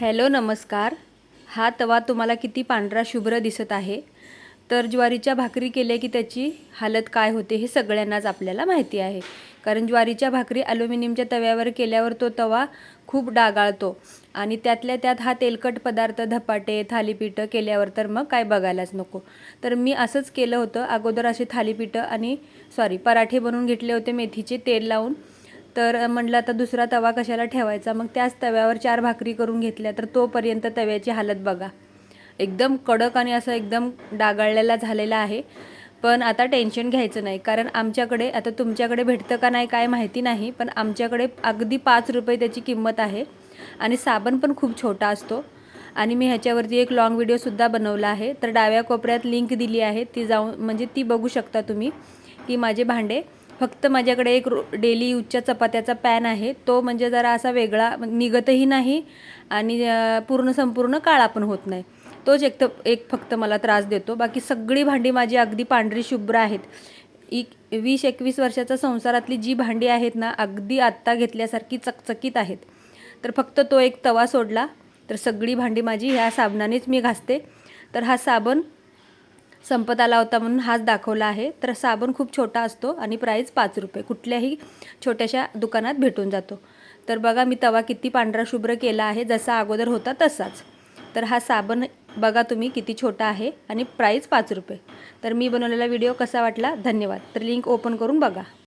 Hello नमस्कार. हा तवा तुम्हाला किती पांढरा शुभ्र दिसत आहे. तर ज्वारीच्या भाकरी केल्या की त्याची हालत काय होते हे सगळ्यांनाच आपल्याला माहिती आहे. कारण ज्वारीच्या भाकरी ॲल्युमिनियमच्या तव्यावर केल्यावर तो तवा खूप डागाळतो आणि त्यातल्या त्यात हा तेलकट पदार्थ धपाटे थालीपीठं केल्यावर तर मग काय बघायलाच नको. तर मी असंच केलं होतं. अगोदर असे थालीपीठं आणि सॉरी पराठे बनवून घेतले होते. मेथीचे तेल लावून तर म्हणलं आता दुसरा तवा कशाला ठेवायचा? मग त्याच तव्यावर चार भाकरी करून घेतल्या तर तोपर्यंत तव्याची हालत बघा. एकदम कडक आणि असं एकदम डागाळलेला झालेला आहे. पण आता टेन्शन घ्यायचं नाही कारण आमच्याकडे आता तुमच्याकडे भेटतं का नाही काय माहिती नाही पण आमच्याकडे अगदी पाच रुपये त्याची किंमत आहे. आणि साबण पण खूप छोटा असतो. आणि मी ह्याच्यावरती एक लॉंग व्हिडिओसुद्धा बनवला आहे. तर डाव्या कोपऱ्यात लिंक दिली आहे. ती जाऊन म्हणजे ती बघू शकता तुम्ही की माझे भांडे फक्त माझ्याकडे एक रो डेली यूजच्या चपात्याचा पॅन आहे. तो म्हणजे जरा असा वेगळा निघतही नाही आणि पूर्ण संपूर्ण काळा पण होत नाही. तोच एक तर एक फक्त मला त्रास देतो. बाकी सगळी भांडी माझी अगदी पांढरी शुभ्र आहेत. एक वीस एकवीस वर्षाच्या संसारातली जी भांडी आहेत ना अगदी आत्ता घेतल्यासारखी चकचकीत आहेत. तर फक्त तो एक तवा सोडला तर सगळी भांडी माझी ह्या साबणानेच मी घासते. तर हा साबण संपत आला होता म्हणून हाच दाखवला आहे. तर साबण खूप छोटा असतो आणि प्राईस पाच रुपये. कुठल्याही छोट्याशा दुकानात भेटून जातो. तर बघा मी तवा किती पांढरा शुभ्र केला आहे. जसा अगोदर होता तसाच. तर हा साबण बघा तुम्ही किती छोटा आहे आणि प्राईस पाच रुपये. तर मी बनवलेला व्हिडिओ कसा वाटला? धन्यवाद. तर लिंक ओपन करून बघा.